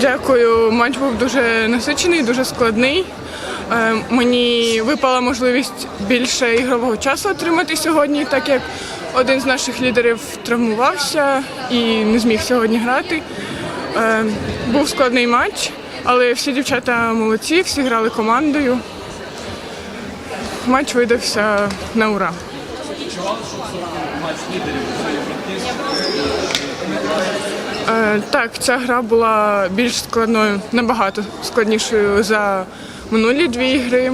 Дякую. Матч був дуже насичений, дуже складний. Е, Мені випала можливість більше ігрового часу отримати сьогодні, так як один з наших лідерів травмувався і не зміг сьогодні грати. Е, Був складний матч, але всі дівчата молодці, всі грали командою. Матч видався на ура. Е, Так, ця гра була більш складною, набагато складнішою за минулі дві ігри.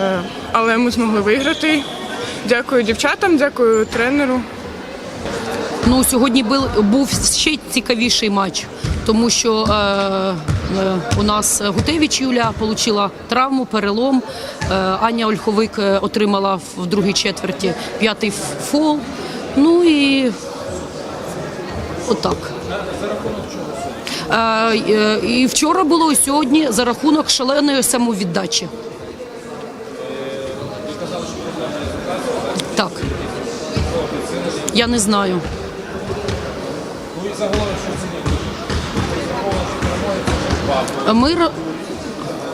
Е, Але ми змогли виграти. Дякую дівчатам, дякую тренеру. Ну сьогодні був, був ще цікавіший матч, тому що е, е, у нас Гутевич Юля отримала травму, перелом. Е, Аня Ольховик е, отримала в другій четверті п'ятий фол. Ну і отак. Е, е, і вчора було і сьогодні за рахунок шаленої самовіддачі. Так. Я не знаю. Ми ро-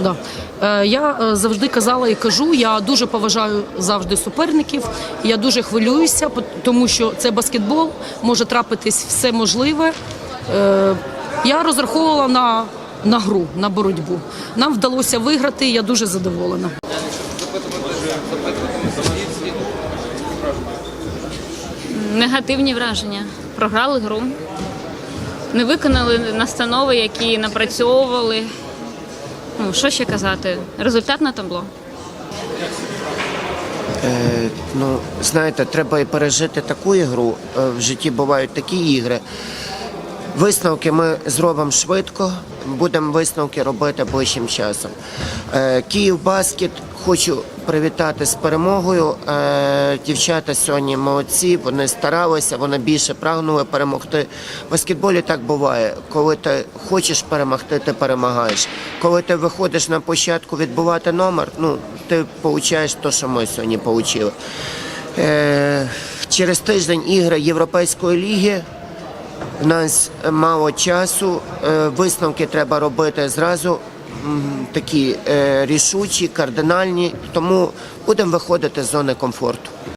да. Е, Я е, завжди казала і кажу, я дуже поважаю завжди суперників. Я дуже хвилююся, тому що це баскетбол, може трапитись все можливе. Е, Я розраховувала на, на гру, на боротьбу. Нам вдалося виграти, я дуже задоволена. Негативні враження. Програли гру, не виконали настанови, які напрацьовували. Ну, що ще казати? Результат на табло. Е, ну, знаєте, треба і пережити таку ігру. Е, В житті бувають такі ігри. Висновки ми зробимо швидко, будемо висновки робити ближчим часом. Е, Київ Баскет хочу привітати з перемогою. Е, Дівчата сьогодні молодці, вони старалися, вони більше прагнули перемогти. В баскетболі так буває. Коли ти хочеш перемогти, ти перемагаєш. Коли ти виходиш на площадку відбувати номер, ну ти получаєш те, що ми сьогодні отримали. Е, Через тиждень ігри Європейської ліги. Нас мало часу, е, висновки треба робити зразу такі е, рішучі, кардинальні, тому будемо виходити з зони комфорту.